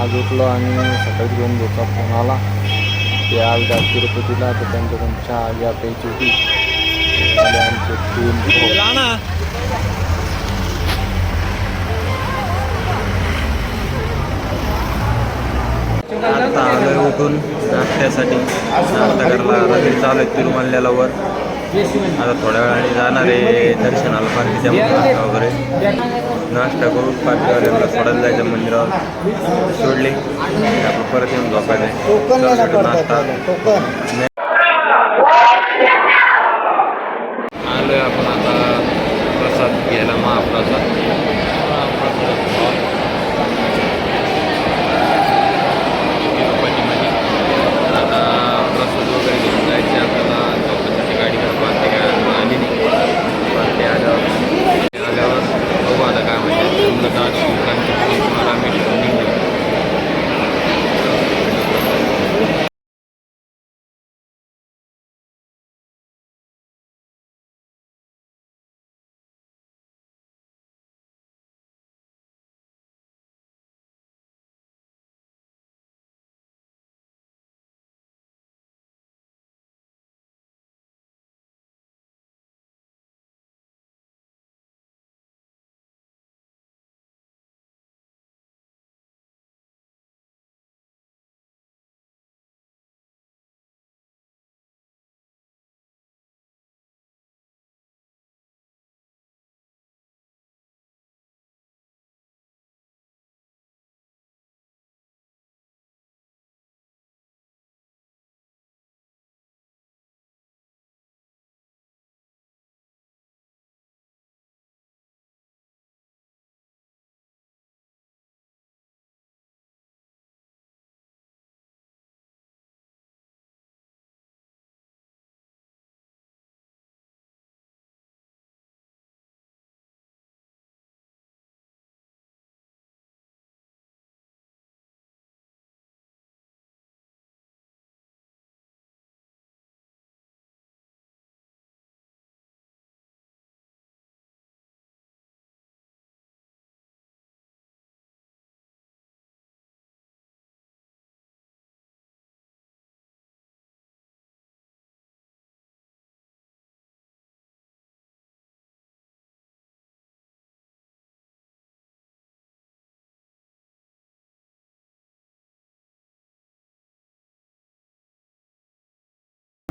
आज उठलो आणि सकाळी दोन दिवसा फोन आला ते आज आज तिरुपतीला तर त्यांच्याकडून चहा या प्यायची होती. ते आमचे तीन आता आलोय उठून. नाश्त्यासाठी नाश्ता करायला रात्री चालू आहे तिरुमल्याला वर. आता थोड्या वेळाने जाणार आहे दर्शनाला पार्टीच्या मंदिराला वगैरे. नाश्ता करून पार्टीवाल्याला सोडायला जायचं मंदिरावर. सोडले. आपण परत येऊन झोपायचं नाश्ता. आलोय आपण आता प्रसाद घ्यायला महाप्रसाद.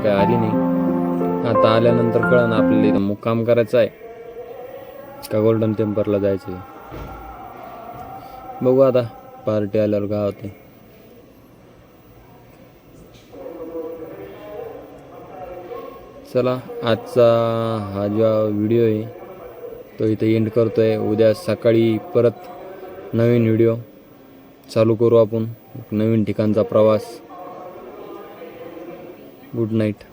काय आली नाही. आता आल्यानंतर कळलं आपल्याला इथं मुक्काम करायचा आहे. का गोल्डन टेम्पलला जायचं आहे? बघू आता पार्टी आल्यावर काय होते चला आजचा हा जो व्हिडिओ आहे तो इथे एंड करतोय. उद्या सकाळी परत नवीन व्हिडिओ चालू करू आपण. नवीन ठिकाणचा प्रवास. good night.